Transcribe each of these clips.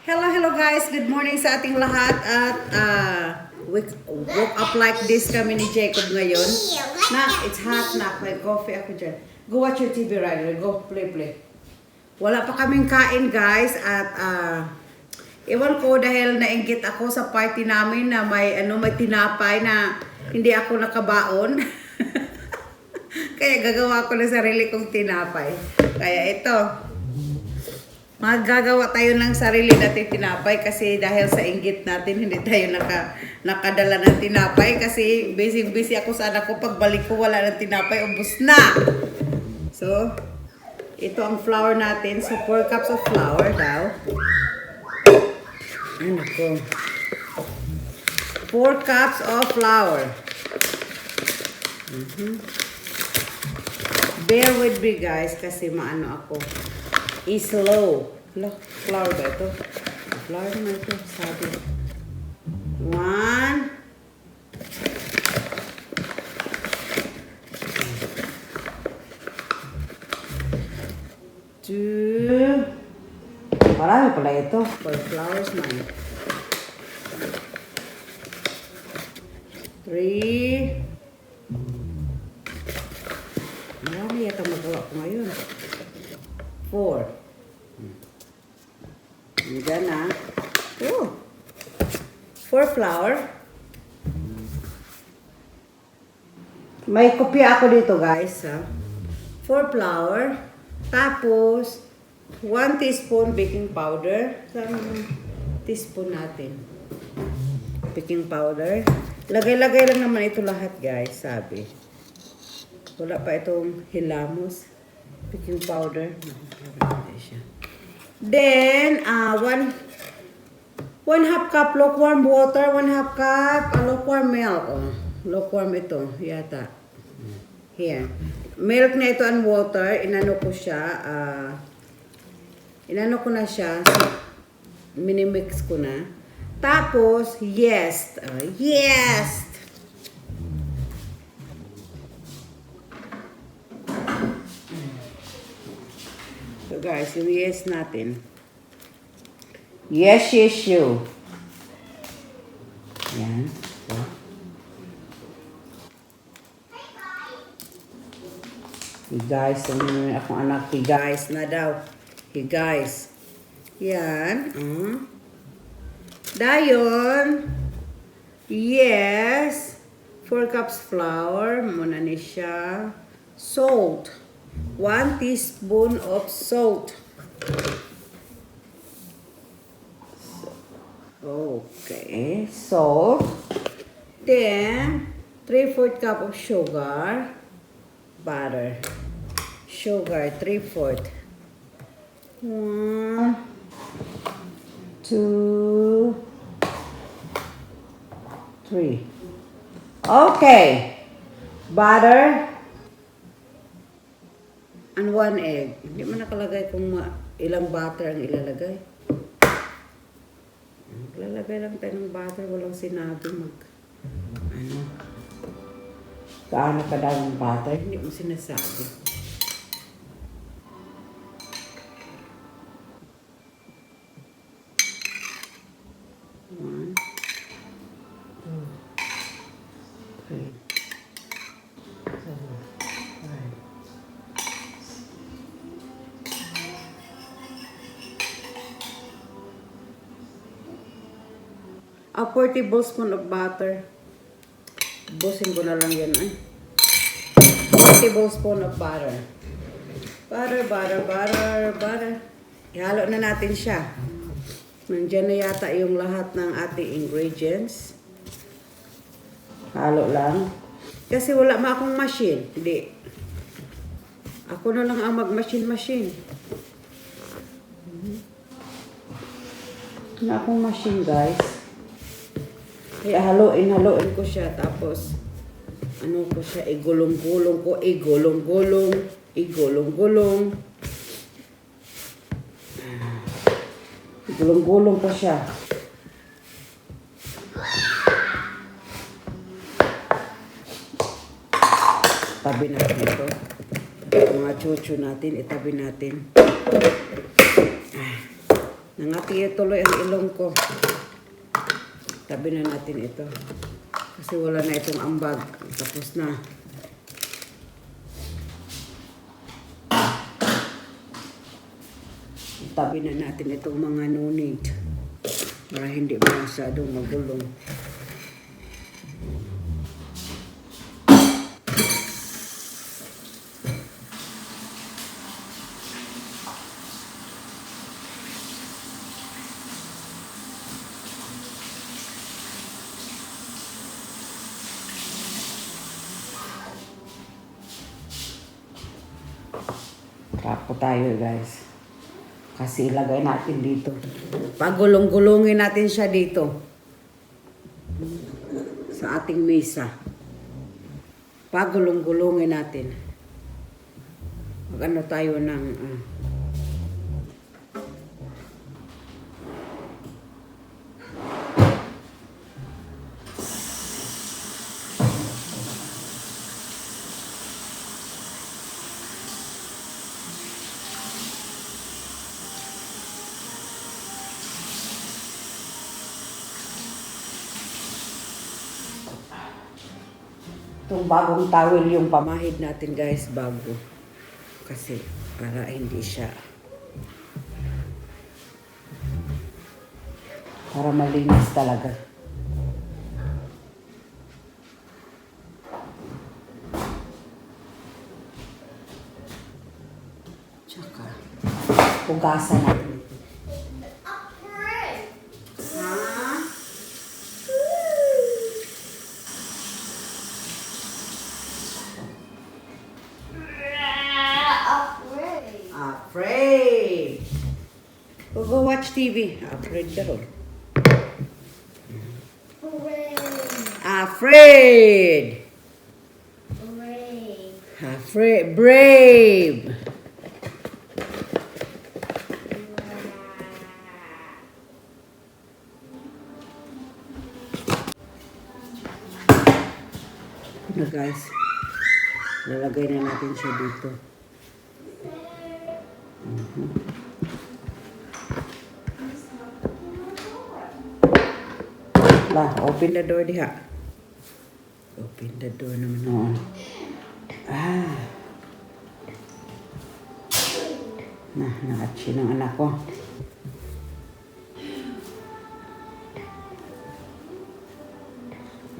Hello, hello guys. Good morning sa ating lahat. At uh, wake, woke up like this kami ni Jacob ngayon. Na, it's hot na. May coffee ako dyan. Go watch your TV, Ryder. Go, play, play. Wala pa kaming kain, guys. At, uh, ewan ko dahil nainggit ako sa party namin na may, ano, may tinapay na hindi ako nakabaon. Kaya gagawa ko ng sarili kong tinapay. Kaya ito, Magagawa tayo ng sarili natin tinapay kasi dahil sa inggit natin hindi tayo naka, nakadala ng tinapay kasi busy-busy ako sa anak ko pagbalik ko wala ng tinapay ubos na. So, ito ang flour natin. So, 4 cups of flour daw. Ano ko? 4 cups of flour. Mhm. Bear with me guys kasi maano ako is low. Look, flower ba ito? Flower naman ito, sabi. One. Two. Marami pala ito. For flowers man. Three. Marami yata magawa ko ngayon. Four. And then, ah, oh, four flour. May kopya ako dito, guys, ha. Four flour. Tapos, one teaspoon baking powder. Saan ang teaspoon natin? Baking powder. Lagay-lagay lang naman ito lahat, guys, sabi. Wala pa itong hilamos. Baking powder. Nakakalaga siya. Then, uh, one, one half cup lukewarm water, one half cup uh, lukewarm milk. Oh, lukewarm ito, yata. Here. Milk na ito and water, inano ko siya, uh, inano ko na siya, minimix ko na. Tapos, yes, uh, yes, So guys, yung yes natin. Yes, yes, you. Yan. So. Yung naman akong anak, hey guys na daw. Hey guys. Yan. Uh. Dayon. Yes. 4 cups flour. Muna ni siya. Salt. 1 teaspoon of salt. Okay, salt. Then, 3 4 cup of sugar. Butter. Sugar, 3 4 1, 2, 3. Okay. Butter and one egg. Hindi mo nakalagay kung ma- ilang butter ang ilalagay. Lalagay lang tayo ng butter, walang sinabi mag... Ano? Gaano kadaming butter? Hindi mo sinasabi. A 4 tablespoon of butter. Busin ko na lang yan ay. 4 tablespoon of butter. Butter, butter, butter, butter. Ihalo na natin siya. Nandiyan na yata yung lahat ng ating ingredients. Halo lang. Kasi wala ma akong machine. Hindi. Ako na lang ang mag-machine-machine. Wala akong machine, guys. Kaya haluin, haluin ko siya. Tapos, ano ko siya, igulong-gulong ko, igulong-gulong, igulong-gulong. Igulong-gulong ko siya. Tabi natin ito. Mga chuchu natin, itabi natin. Nangati tuloy ang ilong ko. Tabi na natin ito. Kasi wala na itong ambag. Tapos na. Tabi na natin itong mga no need. Para hindi masyadong magulong. Trapo tayo guys. Kasi ilagay natin dito. Pagulong-gulungin natin siya dito. Sa ating mesa. Pagulong-gulungin natin. Mag ano tayo ng... ah, Itong bagong towel yung pamahid natin guys, bago. Kasi para hindi siya para malinis talaga. Tsaka, hugasan natin ito. Ha? Afraid. Go go watch TV. Afraid ka ron. Afraid. Afraid. Brave. Na guys. Lalagay na natin siya dito. Lah, open the door diha. Open the door naman noon. Ah. Nah, nakatsi ng anak ko.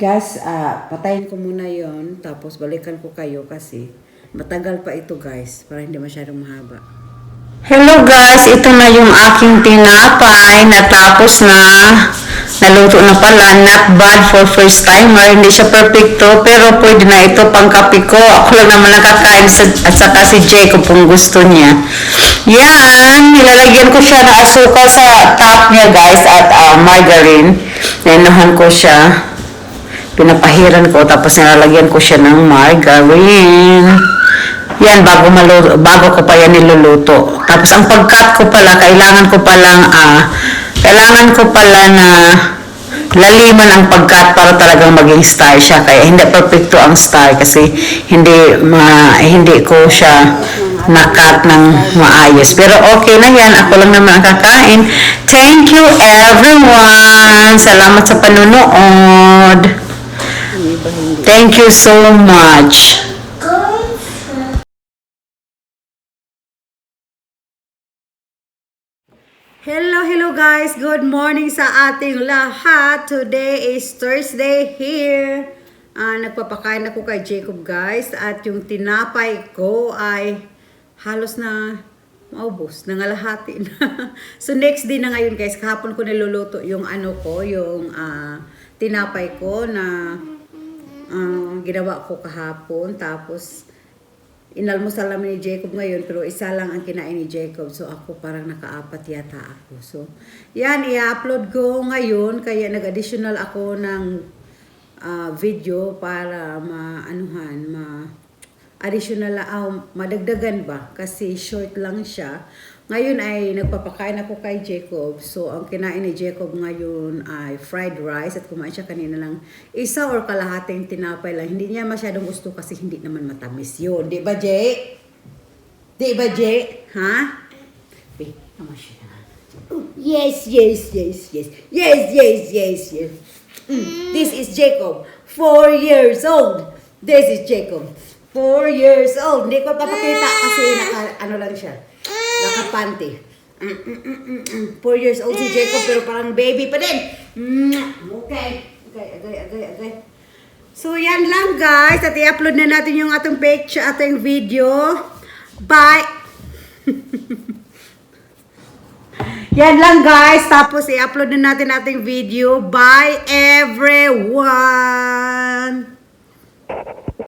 Guys, ah, patayin ko muna yon tapos balikan ko kayo kasi matagal pa ito guys, para hindi masyadong mahaba. Hello guys, ito na yung aking tinapay. Natapos na. Naluto na pala. Not bad for first timer. Hindi siya perfecto, pero pwede na ito pang kape ko. Ako lang naman nakakain sa, at saka si Jacob kung gusto niya. Yan, nilalagyan ko siya ng asukal sa top niya guys at ah, margarine. Nainahan ko siya. Pinapahiran ko tapos nilalagyan ko siya ng margarine. Yan, bago, malu- bago ko pa yan niluluto. Tapos ang pagkat ko pala, kailangan ko palang, ah, kailangan ko pala na laliman ang pagkat para talagang maging star siya. Kaya hindi perfecto ang star kasi hindi, ma, hindi ko siya nakat ng maayos. Pero okay na yan. Ako lang naman ang kakain. Thank you everyone. Salamat sa panunood. Thank you so much. Hello, hello guys! Good morning sa ating lahat. Today is Thursday here. Ah, nagpapakain ako kay Jacob guys at yung tinapay ko ay halos na maubos, nangalahati na. so next day na ngayon guys, kahapon ko niluluto yung ano ko, yung ah, tinapay ko na ah, ginawa ko kahapon. Tapos inalmusal namin ni Jacob ngayon, pero isa lang ang kinain ni Jacob. So, ako parang nakaapat yata ako. So, yan, i-upload ko ngayon. Kaya nag-additional ako ng ah, video para ma-anuhan, ma additional ah, madagdagan ba? Kasi short lang siya. Ngayon ay nagpapakain ako kay Jacob. So, ang kinain ni Jacob ngayon ay fried rice at kumain siya kanina lang isa or kalahating tinapay lang. Hindi niya masyadong gusto kasi hindi naman matamis yun. Di ba, Jay? Di ba, Jay? Ha? Wait, naman siya. Yes, yes, yes, yes. Yes, yes, yes, yes. Mm. This is Jacob. Four years old. This is Jacob. Four years old. Hindi ko papakita kasi naka, ano lang siya. Nakapanty. Mm, mm, mm. Four years old si Jacob pero parang baby pa din. Okay. Okay, okay, okay, okay. So, yan lang guys. At i-upload na natin yung atong picture, ating video. Bye! Yan lang guys. Tapos i-upload na natin ating video. Bye everyone!